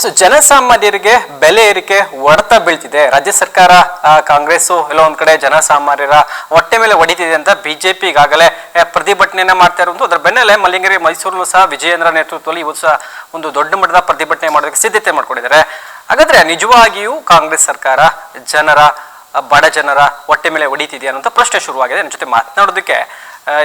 S ಜನಸಾಮಾನ್ಯರಿಗೆ ಬೆಲೆ ಏರಿಕೆ ಹೊಡೆತ ಬೀಳ್ತಿದೆ. ರಾಜ್ಯ ಸರ್ಕಾರ ಕಾಂಗ್ರೆಸ್ ಎಲ್ಲ ಒಂದ್ ಕಡೆ ಜನಸಾಮಾನ್ಯರ ಹೊಟ್ಟೆ ಮೇಲೆ ಹೊಡಿತಿದೆ ಅಂತ ಬಿಜೆಪಿ ಈಗಾಗಲೇ ಪ್ರತಿಭಟನೆಯನ್ನ ಮಾಡ್ತಾ ಇರುವುದು ಅದರ ಬೆನ್ನಲ್ಲೇ ಮಲ್ಲಿಂಗೇರಿ, ಮೈಸೂರಲ್ಲೂ ಸಹ ವಿಜಯೇಂದ್ರ ನೇತೃತ್ವದಲ್ಲಿ ಇವತ್ತು ಸಹ ಒಂದು ದೊಡ್ಡ ಮಟ್ಟದ ಪ್ರತಿಭಟನೆ ಮಾಡೋದಕ್ಕೆ ಸಿದ್ಧತೆ ಮಾಡ್ಕೊಂಡಿದ್ದಾರೆ. ಹಾಗಾದ್ರೆ ನಿಜವಾಗಿಯೂ ಕಾಂಗ್ರೆಸ್ ಸರ್ಕಾರ ಜನರ ಬಡ ಜನರ ಹೊಟ್ಟೆ ಮೇಲೆ ಹೊಡಿತಿದೆಯಾ ಅನ್ನೋ ಪ್ರಶ್ನೆ ಶುರುವಾಗಿದೆ. ನನ್ನ ಜೊತೆ ಮಾತನಾಡೋದಕ್ಕೆ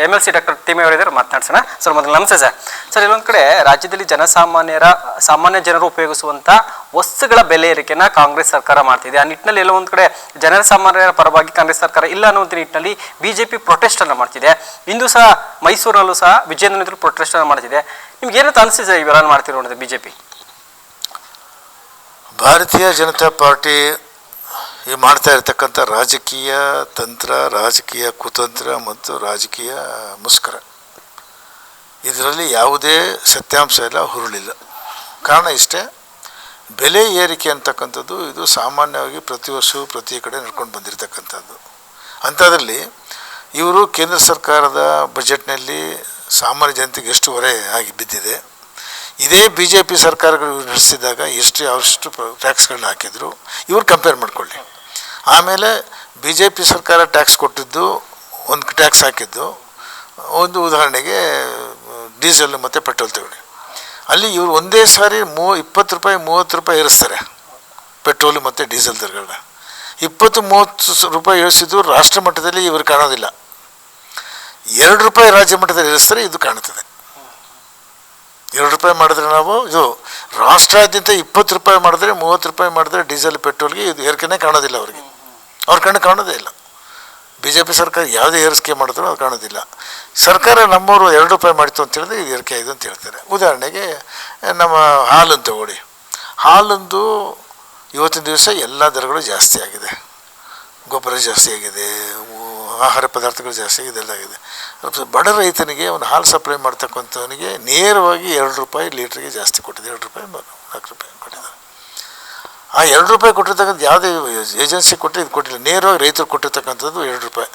M L C doctor Thimme ಅವರಿದ್ದಾರೆ. ಮಾತನಾಡ್ಸೋಣ. ಸರ್, ಮೊದಲು ನಮಸ್ತೆ ಸರ್. ಸರ್ ಇಲ್ಲೊಂದು ಕಡೆ ರಾಜ್ಯದಲ್ಲಿ ಜನಸಾಮಾನ್ಯರ, ಸಾಮಾನ್ಯ ಜನರು ಉಪಯೋಗಿಸುವಂಥ ವಸ್ತುಗಳ ಬೆಲೆ ಏರಿಕೆನ ಕಾಂಗ್ರೆಸ್ ಸರ್ಕಾರ ಮಾಡ್ತಿದೆ. ಆ ನಿಟ್ಟಿನಲ್ಲಿ ಎಲ್ಲೋ ಒಂದು ಕಡೆ ಜನರ ಸಾಮಾನ್ಯರ ಪರವಾಗಿ ಕಾಂಗ್ರೆಸ್ ಸರ್ಕಾರ ಇಲ್ಲ ಅನ್ನುವಂಥ ನಿಟ್ಟಿನಲ್ಲಿ ಬಿಜೆಪಿ ಪ್ರೊಟೆಸ್ಟ್ ಪ್ರೊಟೆಸ್ಟನ್ನು ಮಾಡ್ತಿದೆ. ಇಂದು ಸಹ ಮೈಸೂರಲ್ಲೂ ಸಹ ವಿಜಯನಗರ ನೇತೃತ್ವ ಪ್ರೊಟೆಸ್ಟ್ ಅನ್ನು ಮಾಡ್ತಿದೆ. ನಿಮ್ಗೆ ಏನಂತ ಅನಿಸ್ತಿದೆ ಇವೆಲ್ಲ ಜೆ ಬಿಜೆಪಿ? ಭಾರತೀಯ ಜನತಾ ಪಾರ್ಟಿ ಈ ಮಾಡ್ತಾ ಇರತಕ್ಕಂಥ ರಾಜಕೀಯ ತಂತ್ರ, ರಾಜಕೀಯ ಕುತಂತ್ರ ಮತ್ತು ರಾಜಕೀಯ ಮುಷ್ಕರ. ಇದರಲ್ಲಿ ಯಾವುದೇ ಸತ್ಯಾಂಶ ಇಲ್ಲ, ಹುರುಳಿಲ್ಲ. ಕಾರಣ ಇಷ್ಟೇ, ಬೆಲೆ ಏರಿಕೆ ಅಂತಕ್ಕಂಥದ್ದು ಇದು ಸಾಮಾನ್ಯವಾಗಿ ಪ್ರತಿ ವರ್ಷವೂ ಪ್ರತಿ ಕಡೆ ನಡ್ಕೊಂಡು ಬಂದಿರತಕ್ಕಂಥದ್ದು. ಅಂಥದ್ರಲ್ಲಿ ಇವರು ಕೇಂದ್ರ ಸರ್ಕಾರದ ಬಜೆಟ್ನಲ್ಲಿ ಸಾಮಾನ್ಯ ಜನತೆಗೆ ಎಷ್ಟು ಹೊರೆ ಆಗಿ ಬಿದ್ದಿದೆ, ಇದೇ ಬಿ ಜೆ ಪಿ ಸರ್ಕಾರಗಳು ನಡೆಸಿದಾಗ ಎಷ್ಟು, ಯಾವಷ್ಟು ಟ್ಯಾಕ್ಸ್ಗಳನ್ನ ಹಾಕಿದ್ರು, ಇವ್ರು ಕಂಪೇರ್ ಮಾಡ್ಕೊಳ್ಳಿ. ಆಮೇಲೆ ಬಿ ಜೆ ಪಿ ಸರ್ಕಾರ ಟ್ಯಾಕ್ಸ್ ಕೊಟ್ಟಿದ್ದು, ಒಂದು ಟ್ಯಾಕ್ಸ್ ಹಾಕಿದ್ದು, ಒಂದು ಉದಾಹರಣೆಗೆ, ಡೀಸೆಲ್ ಮತ್ತು ಪೆಟ್ರೋಲ್ ತಗೊಳ್ಳಿ. ಅಲ್ಲಿ ಇವರು ಒಂದೇ ಸಾರಿ ಮೂ, ಇಪ್ಪತ್ತು ರೂಪಾಯಿ, ಮೂವತ್ತು ರೂಪಾಯಿ ಏರಿಸ್ತಾರೆ, ಪೆಟ್ರೋಲು ಮತ್ತು ಡೀಸೆಲ್ ದರಗಳನ್ನ. ಇಪ್ಪತ್ತು, ಮೂವತ್ತು ರೂಪಾಯಿ ಏರಿಸಿದ್ದು ರಾಷ್ಟ್ರ ಮಟ್ಟದಲ್ಲಿ ಇವರು ಕಾಣೋದಿಲ್ಲ. ಎರಡು ರೂಪಾಯಿ ರಾಜ್ಯ ಮಟ್ಟದಲ್ಲಿ ಇಳಿಸ್ತಾರೆ ಇದು ಕಾಣುತ್ತದೆ. ಎರಡು ರೂಪಾಯಿ ಮಾಡಿದ್ರೆ ನಾವು, ಇದು ರಾಷ್ಟ್ರಾದ್ಯಂತ ಇಪ್ಪತ್ತು ರೂಪಾಯಿ ಮಾಡಿದ್ರೆ, ಮೂವತ್ತು ರೂಪಾಯಿ ಮಾಡಿದ್ರೆ ಡೀಸೆಲ್, ಪೆಟ್ರೋಲ್ಗೆ ಇದು ಏರ್ಕೆನೆ ಕಾಣೋದಿಲ್ಲ ಅವ್ರಿಗೆ. ಅವ್ರ ಕಣ್ಣು ಕಾಣೋದೇ ಇಲ್ಲ. ಬಿ ಜೆ ಪಿ ಸರ್ಕಾರ ಯಾವುದೇ ಏರ್ಸ್ಕೆ ಮಾಡಿದ್ರು ಅದು ಕಾಣೋದಿಲ್ಲ. ಸರ್ಕಾರ ನಮ್ಮವರು ಎರಡು ರೂಪಾಯಿ ಮಾಡಿತು ಅಂತ ಹೇಳಿದ್ರೆ ಇದು ಏರಿಕೆ ಆಯಿತು ಅಂತ ಹೇಳ್ತಾರೆ. ಉದಾಹರಣೆಗೆ, ನಮ್ಮ ಹಾಲನ್ನು ತಗೊಳ್ಳಿ ಹಾಲಂದು ಇವತ್ತಿನ ದಿವಸ ಎಲ್ಲ ದರಗಳು ಜಾಸ್ತಿ ಆಗಿದೆ. ಗೊಬ್ಬರ ಜಾಸ್ತಿ ಆಗಿದೆ ಆಹಾರ ಪದಾರ್ಥಗಳು ಜಾಸ್ತಿ ಆಗಿದೆ, ಎಲ್ಲ ಆಗಿದೆ. ಬಡ ರೈತನಿಗೆ ಒಂದು ಹಾಲು ಸಪ್ಲೈ ಮಾಡ್ತಕ್ಕಂಥವನಿಗೆ ನೇರವಾಗಿ ಎರಡು ರೂಪಾಯಿ ಲೀಟ್ರಿಗೆ ಜಾಸ್ತಿ ಕೊಟ್ಟಿದೆ. ಎರಡು ರೂಪಾಯಿ ನಾಲ್ಕು ರೂಪಾಯಿ ಕೊಟ್ಟಿದ್ದಾರೆ. ಆ ಎರಡು ರೂಪಾಯಿ ಕೊಟ್ಟಿರ್ತಕ್ಕಂಥ ಯಾವುದೇ ಏಜೆನ್ಸಿ ಕೊಟ್ಟರೆ ಇದು ಕೊಟ್ಟಿಲ್ಲ. ನೇರವಾಗಿ ರೈತರು ಕೊಟ್ಟಿರ್ತಕ್ಕಂಥದ್ದು ಎರಡು ರೂಪಾಯಿ.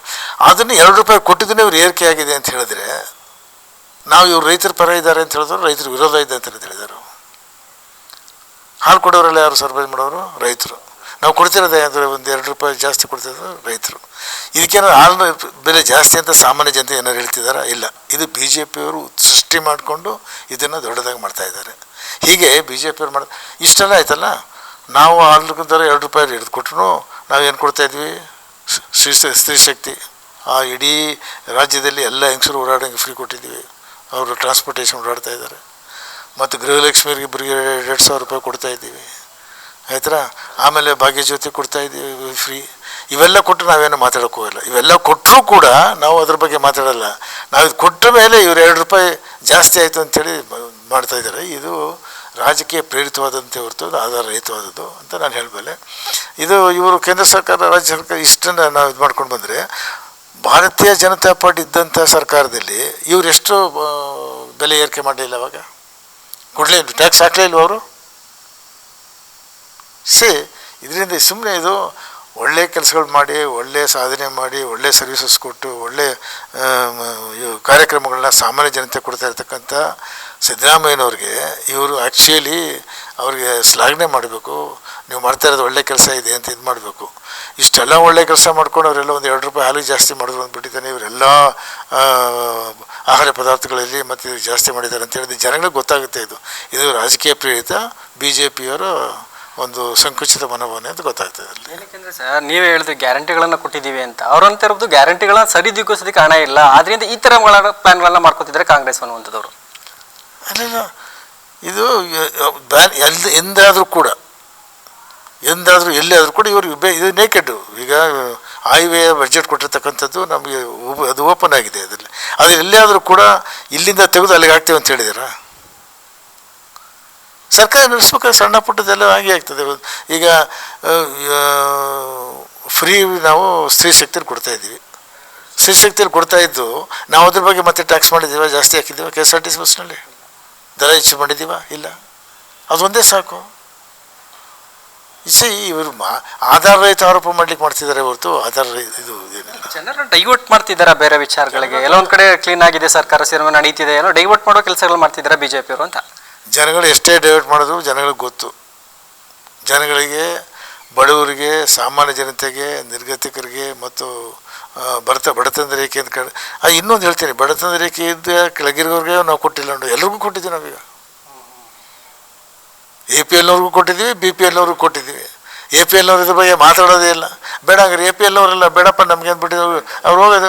ಅದನ್ನು ಎರಡು ರೂಪಾಯಿ ಕೊಟ್ಟಿದ್ದನ್ನೇ ಇವ್ರು ಏರಿಕೆ ಆಗಿದೆ ಅಂತ ಹೇಳಿದ್ರೆ, ನಾವು ಇವ್ರು ರೈತರ ಪರ ಇದ್ದಾರೆ ಅಂತ ಹೇಳಿದ್ರು, ರೈತರ ವಿರೋಧ ಇದೆ ಅಂತ ಹೇಳಿದರು ಹಾಲು ಕೊಡೋರೆಲ್ಲ ಯಾರು ಸರ್ವೈಸ್ ಮಾಡೋರು? ರೈತರು. ನಾವು ಕೊಡ್ತಿರೋದೇ ಅಂದರೆ ಒಂದು ಎರಡು ರೂಪಾಯಿ ಜಾಸ್ತಿ ಕೊಡ್ತಿರೋದು ರೈತರು. ಇದಕ್ಕೇನಾದ್ರು ಹಾಲಿನ ಬೆಲೆ ಜಾಸ್ತಿ ಅಂತ ಸಾಮಾನ್ಯ ಜನತೆ ಏನಾರು ಹೇಳ್ತಿದ್ದಾರಾ? ಇಲ್ಲ. ಇದು ಬಿ ಜೆ ಪಿಯವರು ಸೃಷ್ಟಿ ಮಾಡಿಕೊಂಡು ಇದನ್ನು ದೊಡ್ಡದಾಗಿ ಮಾಡ್ತಾ ಇದ್ದಾರೆ. ಹೀಗೆ ಬಿ ಜೆ ಪಿಯವ್ರು ಮಾಡ, ಇಷ್ಟೆಲ್ಲ ಆಯ್ತಲ್ಲ? ನಾವು ಹಾಲು ಎರಡು ರೂಪಾಯಿ ಹಿಡಿದು ಕೊಟ್ಟರು ಏನು ಕೊಡ್ತಾಯಿದ್ವಿ ಸ್ತ್ರೀ ಸ್ತ್ರೀ ಶಕ್ತಿ. ಆ ಇಡೀ ರಾಜ್ಯದಲ್ಲಿ ಎಲ್ಲ ಹೆಂಗಸರು ಓಡಾಡೋಂಗೆ ಫ್ರೀ ಕೊಟ್ಟಿದ್ದೀವಿ. ಅವರು ಟ್ರಾನ್ಸ್ಪೋರ್ಟೇಷನ್ ಓಡಾಡ್ತಾ ಇದ್ದಾರೆ. ಮತ್ತು ಗೃಹಲಕ್ಷ್ಮಿಯರಿಗೆ ಇಬ್ಬರಿಗೆ ಎರಡು ಸಾವಿರ ರೂಪಾಯಿ ಕೊಡ್ತಾ ಇದ್ದೀವಿ. ಆಯ್ತಾ ಆಮೇಲೆ ಭಾಗ್ಯಜ್ಯೋತಿ ಕೊಡ್ತಾ ಇದ್ದೀವಿ ಫ್ರೀ ಇವೆಲ್ಲ ಕೊಟ್ಟು ನಾವೇನು ಮಾತಾಡೋಕೆ ಹೋಗಲ್ಲ. ಇವೆಲ್ಲ ಕೊಟ್ಟರೂ ಕೂಡ ನಾವು ಅದ್ರ ಬಗ್ಗೆ ಮಾತಾಡಲ್ಲ. ನಾವು ಇದು ಕೊಟ್ಟ ಮೇಲೆ ಇವ್ರು ಎರಡು ರೂಪಾಯಿ ಜಾಸ್ತಿ ಆಯಿತು ಅಂಥೇಳಿ ಮಾಡ್ತಾಯಿದ್ದಾರೆ ಇದು ರಾಜಕೀಯ ಪ್ರೇರಿತವಾದಂತೆ ಹೊರತು ಆಧಾರ ರಹಿತವಾದದ್ದು ಅಂತ ನಾನು ಹೇಳಬಲ್ಲೆ. ಇದು ಇವರು ಕೇಂದ್ರ ಸರ್ಕಾರ, ರಾಜ್ಯ ಸರ್ಕಾರ ಇಷ್ಟನ್ನು ನಾವು ಇದು ಮಾಡ್ಕೊಂಡು ಬಂದರೆ, ಭಾರತೀಯ ಜನತಾ ಪಾರ್ಟಿ ಇದ್ದಂಥ ಸರ್ಕಾರದಲ್ಲಿ ಇವರು ಎಷ್ಟು ಬೆಲೆ ಏರಿಕೆ ಮಾಡಲಿಲ್ಲ ಅವಾಗ. ಕೊಡಲೇ ಟ್ಯಾಕ್ಸ್ ಹಾಕಲೇ ಇಲ್ವ ಅವರು? ಸೇ, ಇದರಿಂದ ಸುಮ್ಮನೆ ಇದು ಒಳ್ಳೆ ಕೆಲಸಗಳು ಮಾಡಿ, ಒಳ್ಳೆ ಸಾಧನೆ ಮಾಡಿ, ಒಳ್ಳೆ ಸರ್ವಿಸಸ್ ಕೊಟ್ಟು, ಒಳ್ಳೆ ಕಾರ್ಯಕ್ರಮಗಳನ್ನ ಸಾಮಾನ್ಯ ಜನತೆ ಕೊಡ್ತಾ ಇರತಕ್ಕಂಥ ಸಿದ್ದರಾಮಯ್ಯನವ್ರಿಗೆ ಇವರು ಆ್ಯಕ್ಚುಲಿ ಅವ್ರಿಗೆ ಶ್ಲಾಘನೆ ಮಾಡಬೇಕು. ನೀವು ಮಾಡ್ತಾ ಇರೋದು ಒಳ್ಳೆ ಕೆಲಸ ಇದೆ ಅಂತ ಇದು ಮಾಡಬೇಕು. ಇಷ್ಟೆಲ್ಲ ಒಳ್ಳೆ ಕೆಲಸ ಮಾಡ್ಕೊಂಡು ಅವರೆಲ್ಲ ಒಂದು ಎರಡು ರೂಪಾಯಿ ಹಾಲಿಗೆ ಜಾಸ್ತಿ ಮಾಡಿದ್ರು ಅಂದ್ಬಿಟ್ಟಿದ್ದಾನೆ. ಇವರೆಲ್ಲ ಆಹಾರ ಪದಾರ್ಥಗಳಲ್ಲಿ ಮತ್ತು ಜಾಸ್ತಿ ಮಾಡಿದ್ದಾರೆ ಅಂತ ಹೇಳಿದ್ರೆ ಜನಗಳಿಗೆ ಗೊತ್ತಾಗುತ್ತೆ ಇದು. ಇದು ರಾಜಕೀಯ ಪ್ರೇರಿತ ಬಿ ಜೆ ಪಿಯವರ ಒಂದು ಸಂಕುಚಿತ ಮನೋಭಾವನೆ ಅಂತ ಗೊತ್ತಾಗ್ತದೆ ಅಲ್ಲಿ. ಏನಕ್ಕೆ ಸರ್ ನೀವೇ ಹೇಳಿದ್ರೆ ಗ್ಯಾರಂಟಿಗಳನ್ನು ಕೊಟ್ಟಿದ್ದೀವಿ ಅಂತ. ಅವ್ರು ಅಂತ ಇರೋದು ಗ್ಯಾರಂಟಿಗಳನ್ನ ಸರಿದೂಗಿಸೋದಕ್ಕೆ ಹಣ ಇಲ್ಲ. ಆದ್ರಿಂದ ಈ ತರ ಪ್ಲಾನ್ಗಳನ್ನ ಮಾಡ್ಕೊತಿದ್ದಾರೆ ಕಾಂಗ್ರೆಸ್ ಅನ್ನುವಂಥದ್ದವರು. ಇದು ಬ್ಯಾನ್ ಎಂದಾದರೂ ಕೂಡ ಎಂದಾದರೂ ಎಲ್ಲಿಯಾದರೂ ಕೂಡ ಇವರು ಇದು ನೇಕೆಡ್ಡು ಈಗ ಆಯ್ವೆ ಬಜೆಟ್ ಕೊಟ್ಟಿರ್ತಕ್ಕಂಥದ್ದು ನಮಗೆ ಅದು ಓಪನ್ ಆಗಿದೆ ಅದರಲ್ಲಿ. ಅದು ಎಲ್ಲಿಯಾದರೂ ಕೂಡ ಇಲ್ಲಿಂದ ತೆಗೆದು ಅಲ್ಲಿಗೆ ಹಾಕ್ತೇವೆ ಅಂತ ಹೇಳಿದಾರಾ? ಸರ್ಕಾರ ನಡೆಸ್ಬೇಕಾದ್ರೆ ಸಣ್ಣ ಪುಟ್ಟದೆಲ್ಲ ಹಾಗೆ ಆಗ್ತದೆ. ಈಗ ಫ್ರೀ ನಾವು ಸ್ತ್ರೀ ಶಕ್ತಿಯಲ್ಲಿ ಕೊಡ್ತಾ ಇದ್ದೀವಿ. ಸ್ತ್ರೀ ಶಕ್ತಿಯಲ್ಲಿ ಕೊಡ್ತಾ ಇದ್ದು ನಾವು ಅದ್ರ ಬಗ್ಗೆ ಮತ್ತೆ ಟ್ಯಾಕ್ಸ್ ಮಾಡಿದ್ದೀವ, ಜಾಸ್ತಿ ಹಾಕಿದ್ದೀವ K S R T C ಬಸ್ನಲ್ಲಿ? ದರ ಹೆಚ್ಚು ಮಾಡಿದ್ದೀವ, ಇಲ್ಲ? ಅದೊಂದೇ ಸಾಕು. ಸಿ ಇವರು ಮಾ ಆಧಾರ ರಹಿತ ಆರೋಪ ಮಾಡ್ಲಿಕ್ಕೆ ಮಾಡ್ತಿದ್ದಾರೆ ಹೊರತು ಆಧಾರ ಇದು ಏನಿಲ್ಲ. ಜನರನ್ನ ಡೈವರ್ಟ್ ಮಾಡ್ತಿದ್ದಾರೆ ಬೇರೆ ವಿಚಾರಗಳಿಗೆ? ಎಲ್ಲೊಂದು ಕಡೆ ಕ್ಲೀನ್ ಆಗಿದೆ, ಸರ್ಕಾರ ಸಿನಿಮಾ ನಡೀತಿದೆ, ಏನೋ ಡೈವರ್ಟ್ ಮಾಡೋ ಕೆಲಸಗಳು ಮಾಡ್ತಿದ್ದಾರೆ ಬಿಜೆಪಿ ಅವರು ಅಂತ? ಜನಗಳು ಎಷ್ಟೇ ಡೈವರ್ಟ್ ಮಾಡಿದ್ರು ಜನಗಳಿಗೆ ಗೊತ್ತು. ಜನಗಳಿಗೆ, ಬಡವರಿಗೆ, ಸಾಮಾನ್ಯ ಜನತೆಗೆ, ನಿರ್ಗತಿಕರಿಗೆ ಮತ್ತು ಬಡತ, ಬಡತನದ ರೇಖೆ ಅಂತ ಕಡೆ ಆ, ಇನ್ನೊಂದು ಹೇಳ್ತೀನಿ. ಬಡತನದ ರೇಖೆಯಿಂದ ಕೆಳಗಿರೋರಿಗೆ ನಾವು ಕೊಟ್ಟಿಲ್ಲ ನೋಡಿ. ಎಲ್ರಿಗೂ ಕೊಟ್ಟಿದ್ದೀವಿ ನಾವೀಗ. ಎ ಪಿ ಎಲ್ನವ್ರಿಗೂ ಕೊಟ್ಟಿದ್ದೀವಿ ಬಿ ಪಿ ಎಲ್ನವ್ರಿಗೂ ಕೊಟ್ಟಿದ್ದೀವಿ. ಎ ಪಿ ಎಲ್ನವ್ರ ಇದ್ರ ಬಗ್ಗೆ ಮಾತಾಡೋದೇ ಇಲ್ಲ. ಬೇಡ ಹಂಗಾರೆ ಎ ಪಿ ಎಲ್ನವರೆಲ್ಲ ಬೇಡಪ್ಪ ನಮ್ಗೆ ಅಂದ್ಬಿಟ್ಟಿದ್ರು ಅವ್ರು ಹೋಗೋದು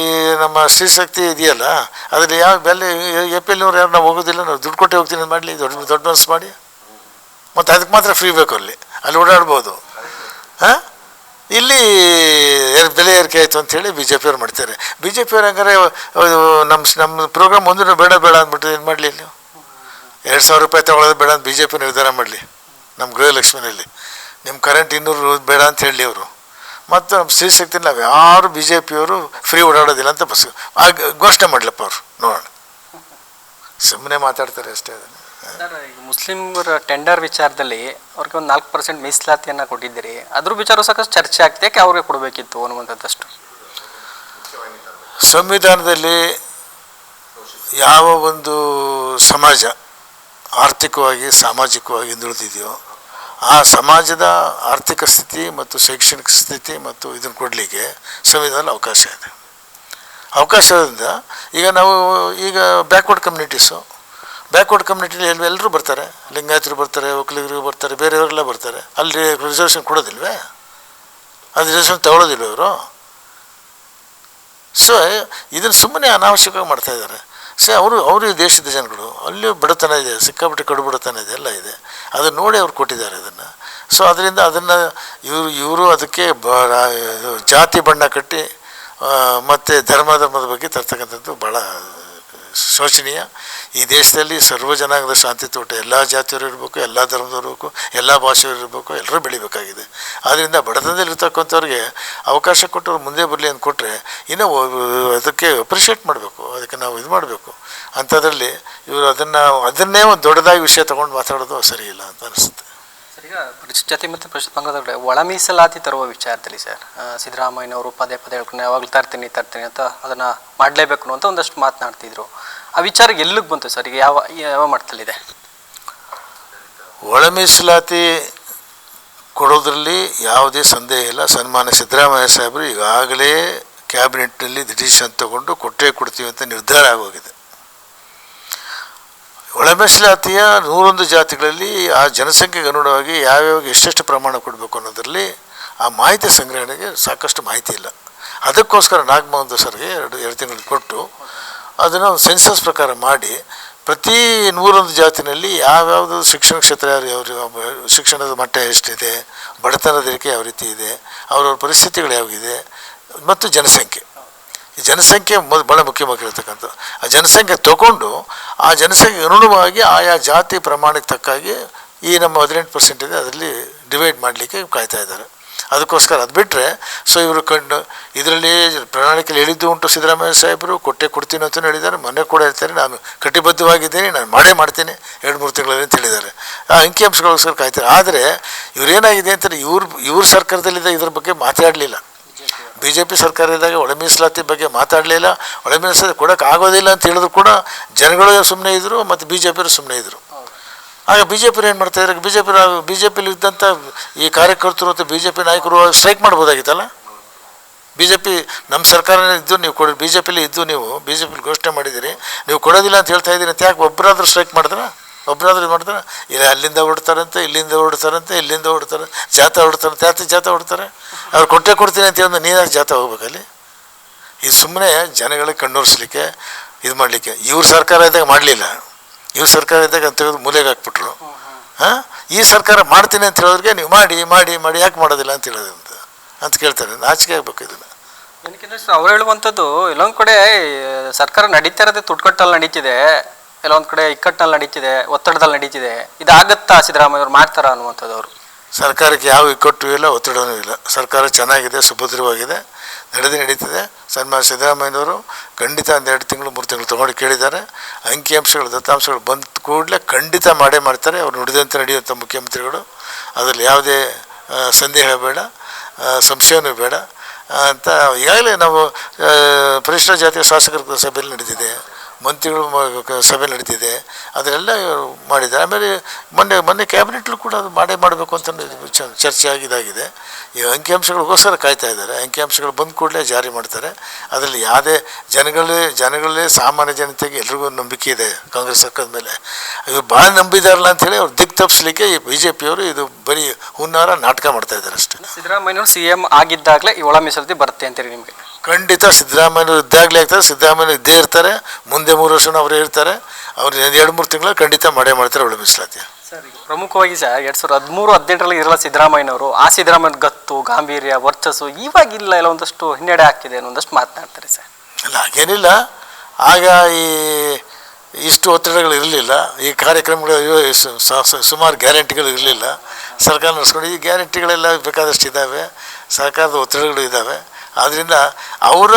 ಈ ನಮ್ಮ ಶ್ರೀಶಕ್ತಿ ಇದೆಯಲ್ಲ, ಅದರಲ್ಲಿ ಯಾವ ಬೆಲೆ, ಎ ಪಿ ಎಲ್ನವ್ರು ಯಾರು, ನಾವು ಹೋಗೋದಿಲ್ಲ, ನಾವು ದುಡ್ಡು ಕೊಟ್ಟೆ ಹೋಗ್ತೀನಿ ಅಂತ ಮಾಡಲಿ, ದೊಡ್ಡ ದೊಡ್ಡ ಮನಸ್ಸು ಮಾಡಿ. ಮತ್ತು ಅದಕ್ಕೆ ಮಾತ್ರ ಫ್ರೀ ಬೇಕು ಅಲ್ಲಿ ಅಲ್ಲಿ ಓಡಾಡ್ಬೋದು. ಹಾಂ? ಇಲ್ಲಿ ಬೆಲೆ ಏರಿಕೆ ಆಯಿತು ಅಂಥೇಳಿ ಬಿ ಜೆ ಪಿಯವ್ರು ಮಾಡ್ತಾರೆ. ಬಿ ಜೆ ಪಿಯವ್ರು ಹಂಗಾರೆ ನಮ್ಮ ನಮ್ಮ ಪ್ರೋಗ್ರಾಮ್ ಒಂದೂ ಬೇಡ ಬೇಡ ಅಂದ್ಬಿಟ್ಟು ಏನು ಮಾಡಲಿ ಇಲ್ಲಿ? ಎರಡು ಸಾವಿರ ರೂಪಾಯಿ ತಗೊಳ್ಳೋದು ಬೇಡ ಅಂತ ಬಿ ಜೆ ಪಿ ನಿರ್ಧಾರ ಮಾಡಲಿ ನಮ್ಮ ಗೃಹಲಕ್ಷ್ಮಿನಲ್ಲಿ. ನಿಮ್ಮ ಕರೆಂಟ್ ಇನ್ನೂರು ಬೇಡ ಅಂತ ಹೇಳಿ ಅವರು. ಮತ್ತು ನಮ್ಮ ಸ್ತ್ರೀಶಕ್ತಿ ನಾವು ಯಾರು ಬಿ ಜೆ ಪಿಯವರು ಫ್ರೀ ಓಡಾಡೋದಿಲ್ಲ ಅಂತ ಬಸ್ ಆಗ ಘೋಷಣೆ ಮಾಡಲಪ್ಪ ಅವರು ನೋಡೋಣ. ಸುಮ್ಮನೆ ಮಾತಾಡ್ತಾರೆ ಅಷ್ಟೇ ಅದನ್ನು ಮುಸ್ಲಿಮರ ಟೆಂಡರ್ ವಿಚಾರದಲ್ಲಿ ಅವ್ರಿಗೆ ಒಂದು ನಾಲ್ಕು ಪರ್ಸೆಂಟ್ ಮೀಸಲಾತಿಯನ್ನು ಕೊಟ್ಟಿದ್ದೀರಿ. ಅದ್ರ ವಿಚಾರ ಸಾಕಷ್ಟು ಚರ್ಚೆ ಆಗ್ತದೆ. ಯಾಕೆ ಅವ್ರಿಗೆ ಕೊಡಬೇಕಿತ್ತು ಅನ್ನುವಂಥದ್ದಷ್ಟು? ಸಂವಿಧಾನದಲ್ಲಿ ಯಾವ ಒಂದು ಸಮಾಜ ಆರ್ಥಿಕವಾಗಿ ಸಾಮಾಜಿಕವಾಗಿ ಹಿಂದುಳಿದಿದೆಯೋ ಆ ಸಮಾಜದ ಆರ್ಥಿಕ ಸ್ಥಿತಿ ಮತ್ತು ಶೈಕ್ಷಣಿಕ ಸ್ಥಿತಿ ಮತ್ತು ಇದನ್ನು ಕೊಡಲಿಕ್ಕೆ ಸಂವಿಧಾನದಲ್ಲಿ ಅವಕಾಶ ಇದೆ. ಅವಕಾಶದಿಂದ ಈಗ ನಾವು ಈಗ ಬ್ಯಾಕ್ವರ್ಡ್ ಕಮ್ಯುನಿಟೀಸು ಬ್ಯಾಕ್ವರ್ಡ್ ಕಮ್ಯುನಿಟಿಲಿ ಎಲ್ಲಿ ಎಲ್ಲರೂ ಬರ್ತಾರೆ, ಲಿಂಗಾಯತರು ಬರ್ತಾರೆ ಒಕ್ಕಲಿಗರು ಬರ್ತಾರೆ, ಬೇರೆಯವರೆಲ್ಲ ಬರ್ತಾರೆ. ಅಲ್ಲಿ ರಿಸರ್ವೇಷನ್ ಕೊಡೋದಿಲ್ವೇ? ಅದು ರಿಸರ್ವೇಷನ್ ತಗೊಳ್ಳೋದಿಲ್ಲ ಇವರು? ಸೊ ಇದನ್ನು ಸುಮ್ಮನೆ ಅನಾವಶ್ಯಕವಾಗಿ ಮಾಡ್ತಾ ಇದ್ದಾರೆ. ಸೊ, ಅವರು ಅವರು ದೇಶದ ಜನಗಳು ಅಲ್ಲಿ ಬಡತನ ಇದೆ, ಸಿಕ್ಕಾಪಟ್ಟೆ ಕಡು ಬಡತನ ಇದೆ, ಎಲ್ಲ ಇದೆ. ಅದನ್ನು ನೋಡಿ ಅವ್ರು ಕೊಟ್ಟಿದ್ದಾರೆ ಅದನ್ನು. ಸೊ ಅದರಿಂದ ಅದನ್ನು ಇವರು ಇವರು ಅದಕ್ಕೆ ಬ ಜಾತಿ ಬಣ್ಣ ಕಟ್ಟಿ ಮತ್ತು ಧರ್ಮ ಧರ್ಮದ ಬಗ್ಗೆ ತರ್ತಕ್ಕಂಥದ್ದು ಭಾಳ ಶೋಚನೀಯ. ಈ ದೇಶದಲ್ಲಿ ಸರ್ವ ಜನಾಂಗದ ಶಾಂತಿ ತೋಟ, ಎಲ್ಲ ಜಾತಿಯವರು ಇರಬೇಕು, ಎಲ್ಲ ಧರ್ಮದವರು ಇರಬೇಕು, ಎಲ್ಲ ಭಾಷೆಯವರು ಇರಬೇಕು, ಎಲ್ಲರೂ ಬೆಳಿಬೇಕಾಗಿದೆ. ಆದ್ದರಿಂದ ಬಡತನದಲ್ಲಿರ್ತಕ್ಕಂಥವ್ರಿಗೆ ಅವಕಾಶ ಕೊಟ್ಟು ಮುಂದೆ ಬರಲಿ ಅಂತ ಕೊಟ್ಟರೆ ಇನ್ನೂ ಅದಕ್ಕೆ ಅಪ್ರಿಷಿಯೇಟ್ ಮಾಡಬೇಕು, ಅದಕ್ಕೆ ನಾವು ಇದು ಮಾಡಬೇಕು. ಅಂಥದ್ರಲ್ಲಿ ಇವರು ಅದನ್ನು, ಅದನ್ನೇ ಒಂದು ದೊಡ್ಡದಾಗಿ ವಿಷಯ ತೊಗೊಂಡು ಮಾತಾಡೋದು ಸರಿ ಇಲ್ಲ ಅಂತ ಅನಿಸುತ್ತೆ. ಸರ್ ಈಗ ಜಾತಿ ಮತ್ತು ಪರಿಷತ್ ಪಂಗಡದ ಒಳ ಮೀಸಲಾತಿ ತರುವ ವಿಚಾರದಲ್ಲಿ ಸರ್. ಸಿದ್ದರಾಮಯ್ಯನವರು ಪದೇ ಪದೇ ಹೇಳ್ಕೊಂಡು ಯಾವಾಗಲೂ ತರ್ತೀನಿ ತರ್ತೀನಿ ಅಂತ ಅದನ್ನು ಮಾಡಲೇಬೇಕು ಅಂತ ಒಂದಷ್ಟು ಮಾತನಾಡ್ತಿದ್ರು. ಆ ವಿಚಾರ ಎಲ್ಲಿಗೆ ಬಂತು ಸರ್? ಈಗ ಯಾವ ಯಾವ ಮಟ್ಟದಲ್ಲಿದೆ? ಒಳ ಮೀಸಲಾತಿ ಕೊಡೋದ್ರಲ್ಲಿ ಯಾವುದೇ ಸಂದೇಹ ಇಲ್ಲ. ಸನ್ಮಾನ್ಯ ಸಿದ್ದರಾಮಯ್ಯ ಸಾಹೇಬರು ಈಗಾಗಲೇ ಕ್ಯಾಬಿನೆಟ್ನಲ್ಲಿ ಡಿಸಿಷನ್ ತಗೊಂಡು ಕೊಟ್ಟೇ ಕೊಡ್ತೀವಿ ಅಂತ ನಿರ್ಧಾರ ಆಗೋಗಿದೆ. ಒಳ ಮೀಸಲಾತಿಯ ನೂರೊಂದು ಜಾತಿಗಳಲ್ಲಿ ಆ ಜನಸಂಖ್ಯೆಗೆ ಅನುಗುಣವಾಗಿ ಯಾವ್ಯಾವ ಎಷ್ಟೆಷ್ಟು ಪ್ರಮಾಣ ಕೊಡಬೇಕು ಅನ್ನೋದರಲ್ಲಿ ಆ ಮಾಹಿತಿ ಸಂಗ್ರಹಣೆಗೆ ಸಾಕಷ್ಟು ಮಾಹಿತಿ ಇಲ್ಲ. ಅದಕ್ಕೋಸ್ಕರ ನಾಗಮೋಹನ್ ಸರ್ಗೆ ಎರಡು ಎರಡು ತಿಂಗಳು ಕೊಟ್ಟು ಅದನ್ನು ಸೆನ್ಸಸ್ ಪ್ರಕಾರ ಮಾಡಿ ಪ್ರತಿ ನೂರೊಂದು ಜಾತಿನಲ್ಲಿ ಯಾವ್ಯಾವುದು ಶಿಕ್ಷಣ ಕ್ಷೇತ್ರ ಯಾವ ಶಿಕ್ಷಣದ ಮಟ್ಟ ಎಷ್ಟಿದೆ, ಬಡತನದ ಯಾವ ರೀತಿ ಇದೆ, ಅವರವ್ರ ಪರಿಸ್ಥಿತಿಗಳು ಯಾವಿದೆ ಮತ್ತು ಜನಸಂಖ್ಯೆ. ಈ ಜನಸಂಖ್ಯೆ ಭಾಳ ಮುಖ್ಯವಾಗಿರತಕ್ಕಂಥದ್ದು ಆ ಜನಸಂಖ್ಯೆ ತಗೊಂಡು ಆ ಜನಸಂಖ್ಯೆ ಅನುಗುಣವಾಗಿ ಆಯಾ ಜಾತಿ ಪ್ರಮಾಣಕ್ಕೆ ತಕ್ಕಾಗಿ ಈ ನಮ್ಮ ಹದಿನೆಂಟು ಪರ್ಸೆಂಟ್ ಇದೆ ಅದರಲ್ಲಿ ಡಿವೈಡ್ ಮಾಡಲಿಕ್ಕೆ ಕಾಯ್ತಾ ಇದ್ದಾರೆ. ಅದಕ್ಕೋಸ್ಕರ ಅದು ಬಿಟ್ಟರೆ ಸೊ ಇವರು ಕಂಡು, ಇದರಲ್ಲಿ ಪ್ರಣಾಳಿಕೆಯಲ್ಲಿ ಹೇಳಿದ್ದು ಉಂಟು ಸಿದ್ದರಾಮಯ್ಯ ಸಾಹೇಬರು, ಕೊಟ್ಟೆ ಕೊಡ್ತೀನಿ ಅಂತಲೂ ಹೇಳಿದ್ದಾರೆ, ಮೊನ್ನೆ ಕೂಡ ಹೇಳ್ತಾರೆ, ನಾನು ಕಟಿಬದ್ಧವಾಗಿದ್ದೀನಿ ನಾನು ಮಾಡೇ ಮಾಡ್ತೀನಿ, ಎರಡು ಮೂರು ತಿಂಗಳಲ್ಲಿ ಅಂತ ಹೇಳಿದ್ದಾರೆ. ಆ ಅಂಕಿಅಂಶಗಳಿಗೋಸ್ಕರ ಕಾಯ್ತಾರೆ. ಆದರೆ ಇವರೇನಾಗಿದೆ ಅಂತಾರೆ ಇವ್ರ ಇವ್ರ ಸರ್ಕಾರದಲ್ಲಿದ್ದ ಇದ್ರ ಬಗ್ಗೆ ಮಾತಾಡಲಿಲ್ಲ. ಬಿ ಜೆ ಪಿ ಸರ್ಕಾರ ಇದ್ದಾಗ ಒಳ ಮೀಸಲಾತಿ ಬಗ್ಗೆ ಮಾತಾಡಲಿಲ್ಲ. ಒಳ ಮೀಸಲಾತಿ ಕೊಡೋಕೆ ಆಗೋದಿಲ್ಲ ಅಂತ ಹೇಳಿದ್ರು ಕೂಡ ಜನಗಳು ಸುಮ್ಮನೆ ಇದ್ದರು ಮತ್ತು ಬಿ ಜೆ ಪಿಯವರು ಸುಮ್ಮನೆ ಇದ್ದರು ಆಗ ಬಿ ಜೆ ಪಿರು ಏನು ಮಾಡ್ತಾಯಿದ್ದಾರೆ B J P B J ಪಿಲಿ ಇದ್ದಂಥ ಈ ಕಾರ್ಯಕರ್ತರು ಮತ್ತು ಬಿ ಜೆ ಪಿ ನಾಯಕರು ಸ್ಟ್ರೈಕ್ ಮಾಡ್ಬೋದಾಗಿತ್ತಲ್ಲ? ಬಿ ಜೆ ಪಿ ನಮ್ಮ ಸರ್ಕಾರನೇ ಇದ್ದು ನೀವು ಕೊಡಿ ಬಿ ಜೆ ಪಿಲಿ ಇದ್ದು ನೀವು ಬಿ ಜೆ ಪಿಲಿ ಘೋಷಣೆ ಮಾಡಿದ್ದೀರಿ, ನೀವು ಕೊಡೋದಿಲ್ಲ ಅಂತ ಹೇಳ್ತಾ ಇದ್ದೀರಿ ಅಂತ ಯಾಕೆ ಒಬ್ಬರಾದ್ರೂ ಸ್ಟ್ರೈಕ್ ಮಾಡಿದ್ರ? ಒಬ್ಬರಾದ್ರೂ ಮಾಡ್ತಾರೆ. ಇಲ್ಲ, ಅಲ್ಲಿಂದ ಹೊಡ್ತಾರಂತೆ ಇಲ್ಲಿಂದ ಹೊಡ್ತಾರಂತೆ ಇಲ್ಲಿಂದ ಹೊಡ್ತಾರೆ ಜಾತ ಹೊಡ್ತಾರಂತೆ ಜಾತ್ರೆ ಜಾತ ಹೊಡ್ತಾರೆ ಅವ್ರು ಕೊಟ್ಟೆ ಕೊಡ್ತೀನಿ ಅಂತ ಹೇಳಿದ್ರೆ ನೀನು ಜಾತ ಹೋಗ್ಬೇಕಲ್ಲಿ ಇದು ಸುಮ್ಮನೆ ಜನಗಳಿಗೆ ಕಣ್ಣೂರಿಸ್ಲಿಕ್ಕೆ, ಇದು ಮಾಡಲಿಕ್ಕೆ. ಇವ್ರ ಸರ್ಕಾರ ಇದ್ದಾಗ ಮಾಡಲಿಲ್ಲ. ಇವ್ರ ಸರ್ಕಾರ ಇದ್ದಾಗ ಅಂತ ಹೇಳೋದು ಮೂಲೆಗೆ ಹಾಕ್ಬಿಟ್ರು. ಹಾಂ? ಈ ಸರ್ಕಾರ ಮಾಡ್ತೀನಿ ಅಂತ ಹೇಳೋರಿಗೆ ನೀವು ಮಾಡಿ ಮಾಡಿ ಮಾಡಿ, ಯಾಕೆ ಮಾಡೋದಿಲ್ಲ ಅಂತ ಹೇಳೋದು ಅಂತ. ಅಂತ ಕೇಳ್ತಾರೆ. ನಾಚಿಕೆ ಆಗ್ಬೇಕು ಇದನ್ನು. ಏನಕ್ಕೆಂದ್ರೆ ಸರ್ ಅವ್ರು ಹೇಳುವಂಥದ್ದು, ಇಲ್ಲೊಂದು ಕಡೆ ಸರ್ಕಾರ ನಡೀತಾ ಇರೋದೇ ತುಟ್ಕಟ್ಟಲ್ಲಿ ನಡೀತಿದೆ. ಎಲ್ಲೊಂದು ಕಡೆ ಇಕ್ಕಟ್ಟಿನಲ್ಲಿ ನಡೀತಿದೆ, ಒತ್ತಡದಲ್ಲಿ ನಡೀತಿದೆ. ಇದಾಗತ್ತಾ ಸಿದ್ದರಾಮಯ್ಯ ಅವ್ರು ಮಾಡ್ತಾರ ಅನ್ನುವಂಥದ್ದು ಅವರು ಸರ್ಕಾರಕ್ಕೆ ಯಾವ ಇಕ್ಕಟ್ಟು ಇಲ್ಲ ಒತ್ತಡವೂ ಇಲ್ಲ. ಸರ್ಕಾರ ಚೆನ್ನಾಗಿದೆ, ಸುಭದ್ರವಾಗಿದೆ, ನಡೆದು ನಡೀತಿದೆ. ಸನ್ಮಾನ ಸಿದ್ದರಾಮಯ್ಯನವರು ಖಂಡಿತ ಒಂದು ಎರಡು ತಿಂಗಳು, ಮೂರು ತಿಂಗಳು ತೊಗೊಂಡು ಕೇಳಿದ್ದಾರೆ. ಅಂಕಿಅಂಶಗಳು ದತ್ತಾಂಶಗಳು ಬಂದ ಕೂಡಲೇ ಖಂಡಿತ ಮಾಡೇ ಮಾಡ್ತಾರೆ. ಅವ್ರು ನುಡಿದಂತೆ ನಡೆಯುವಂಥ ಮುಖ್ಯಮಂತ್ರಿಗಳು. ಅದರಲ್ಲಿ ಯಾವುದೇ ಸಂದೇಹ ಬೇಡ ಸಂಶಯವೂ ಬೇಡ. ಅಂತ ಈಗಾಗಲೇ ನಾವು ಪರಿಶ್ರ ಜಾತಿಯ ಶಾಸಕರ ಸಭೆಯಲ್ಲಿ ನಡೆದಿದೆ. ಮಂತ್ರಿಗಳು ಸಭೆ ನಡೀತಿದೆ. ಅದೆಲ್ಲ ಮಾಡಿದ್ದಾರೆ. ಆಮೇಲೆ ಮೊನ್ನೆ ಮೊನ್ನೆ ಕ್ಯಾಬಿನೆಟ್ಲು ಕೂಡ ಅದು ಮಾಡೇ ಮಾಡಬೇಕು ಅಂತ ಚರ್ಚೆ ಆಗಿದಾಗಿದೆ ಈ ಅಂಕಿಅಂಶಗಳಿಗೋಸ್ಕರ ಕಾಯ್ತಾ ಇದ್ದಾರೆ. ಅಂಕಿಅಂಶಗಳು ಬಂದ ಕೂಡಲೇ ಜಾರಿ ಮಾಡ್ತಾರೆ. ಅದರಲ್ಲಿ ಯಾವುದೇ ಜನಗಳೇ ಜನಗಳೇ ಸಾಮಾನ್ಯ ಜನತೆಗೆ ಎಲ್ರಿಗೂ ನಂಬಿಕೆ ಇದೆ ಕಾಂಗ್ರೆಸ್ ಸರ್ಕಾರದ ಮೇಲೆ. ಇವ್ರು ಭಾಳ ನಂಬಿದಾರಲ್ಲ ಅಂಥೇಳಿ ಅವ್ರು ದಿಕ್ ತಪ್ಪಿಸ್ಲಿಕ್ಕೆ ಈ ಬಿ ಜೆ ಪಿಯವರು ಇದು ಬರೀ ಹುನ್ನಾರ ನಾಟಕ ಮಾಡ್ತಾ ಇದ್ದಾರೆ ಅಷ್ಟೇ. ಸಿದ್ದರಾಮಯ್ಯವರು ಸಿ ಎಂ ಆಗಿದ್ದಾಗಲೇ ಈ ಒಳ ಮೀಸಲಾತಿ ಬರುತ್ತೆ ಅಂತೇಳಿ ನಿಮಗೆ? ಖಂಡಿತ ಸಿದ್ದರಾಮಯ್ಯನವರು ಇದ್ದಾಗಲೇ ಆಗ್ತಾರೆ ಸಿದ್ದರಾಮಯ್ಯ ಇದ್ದೇ ಇರ್ತಾರೆ ಮುಂದೆ ಮೂರು ವರ್ಷನೂ ಅವರೇ ಇರ್ತಾರೆ ಅವ್ರು ಎರಡು ಮೂರು ತಿಂಗಳು ಖಂಡಿತ ಮಾಡೇ ಮಾಡ್ತಾರೆ ಒಳ್ಳೆ ಮೀಸಲಾತಿ. ಪ್ರಮುಖವಾಗಿ ಸರ್ ಎರಡು ಸಾವಿರದ ಹದಿಮೂರು ಹದಿನೆಂಟರಲ್ಲಿ ಇರಲ್ಲ ಸಿದ್ದರಾಮಯ್ಯನವರು ಆ ಸಿದ್ದರಾಮಯ್ಯ ಗತ್ತು ಗಾಂಭೀರ್ಯ ವರ್ಚಸ್ಸು ಇವಾಗಿಲ್ಲ ಎಲ್ಲ ಒಂದಷ್ಟು ಹಿನ್ನಡೆ ಹಾಕಿದೆ ಅನ್ನೋ ಒಂದಷ್ಟು ಮಾತನಾಡ್ತಾರೆ ಸರ್. ಅಲ್ಲ ಹಾಗೇನಿಲ್ಲ. ಆಗ ಈ ಇಷ್ಟು ಒತ್ತಡಗಳು ಇರಲಿಲ್ಲ ಈ ಕಾರ್ಯಕ್ರಮಗಳು ಸುಮಾರು ಗ್ಯಾರಂಟಿಗಳು ಇರಲಿಲ್ಲ. ಸರ್ಕಾರ ನಡೆಸ್ಕೊಂಡು ಈ ಗ್ಯಾರಂಟಿಗಳೆಲ್ಲ ಬೇಕಾದಷ್ಟು ಇದ್ದಾವೆ ಸರ್ಕಾರದ ಒತ್ತಡಗಳು ಇದ್ದಾವೆ ಆದ್ದರಿಂದ ಅವರ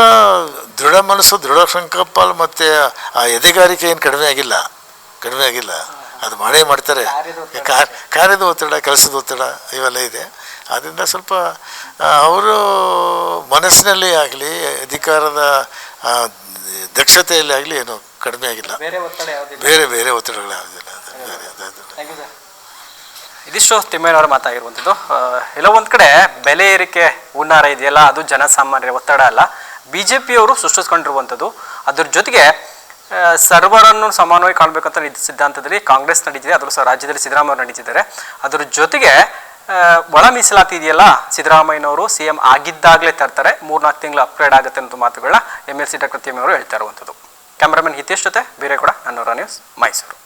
ದೃಢ ಮನಸ್ಸು ದೃಢ ಸಂಕಲ್ಪ ಮತ್ತು ಆ ಎದೆಗಾರಿಕೆ ಏನು ಕಡಿಮೆ ಆಗಿಲ್ಲ. ಕಡಿಮೆ ಆಗಿಲ್ಲ. ಅದು ಮಾಡೇ ಮಾಡ್ತಾರೆ. ಕಾರ್ಯದ ಒತ್ತಡ ಕೆಲಸದ ಒತ್ತಡ ಇವೆಲ್ಲ ಇದೆ. ಆದ್ದರಿಂದ ಸ್ವಲ್ಪ ಅವರು ಮನಸ್ಸಿನಲ್ಲಿ ಆಗಲಿ ಅಧಿಕಾರದ ದಕ್ಷತೆಯಲ್ಲಿ ಆಗಲಿ ಏನು ಕಡಿಮೆ ಆಗಿಲ್ಲ. ಬೇರೆ ಬೇರೆ ಒತ್ತಡಗಳು ಯಾವುದಿಲ್ಲ ಇದಿಷ್ಟು ತಿಮ್ಮೇನವರ ಮಾತಾಗಿರುವಂಥದ್ದು. ಎಲ್ಲೋ ಒಂದ್ ಕಡೆ ಬೆಲೆ ಏರಿಕೆ ಹುನ್ನಾರ ಇದೆಯಲ್ಲ, ಅದು ಜನಸಾಮಾನ್ಯರ ಒತ್ತಡ ಅಲ್ಲ. ಬಿ ಜೆ ಪಿಯವರು ಸೃಷ್ಟಿಸ್ಕೊಂಡಿರುವಂಥದ್ದು. ಅದ್ರ ಜೊತೆಗೆ ಸರ್ವರನ್ನು ಸಮಾನವಾಗಿ ಕಾಣಬೇಕಂತ ಸಿದ್ಧಾಂತದಲ್ಲಿ ಕಾಂಗ್ರೆಸ್ ನಡೀತಿದೆ ಸಹ ರಾಜ್ಯದಲ್ಲಿ ಸಿದ್ದರಾಮಯ್ಯ ನಡೀತಿದ್ದಾರೆ. ಅದ್ರ ಜೊತೆಗೆ ಒಳ ಮೀಸಲಾತಿ ಇದೆಯಲ್ಲ, ಸಿದ್ದರಾಮಯ್ಯನವರು ಸಿ ಎಂ ಆಗಿದ್ದಾಗಲೇ ತರ್ತಾರೆ, ಮೂರ್ನಾಲ್ಕು ತಿಂಗಳು ಅಪ್ಗ್ರೇಡ್ ಆಗುತ್ತೆ ಅಂತ ಮಾತುಗಳನ್ನ ಎಂ ಎಲ್ ಸಿ ಡಾಕ್ಟರ್ ತಿಮ್ಮೇವರು ಹೇಳ್ತಾ ಇರುವಂಥದ್ದು. ಕ್ಯಾಮ್ರಾಮನ್ ಹಿತೇಶ್ ಜೊತೆ ಬೇರೆ ಕೂಡ ನನ್ನೂರ ನ್ಯೂಸ್, ಮೈಸೂರು.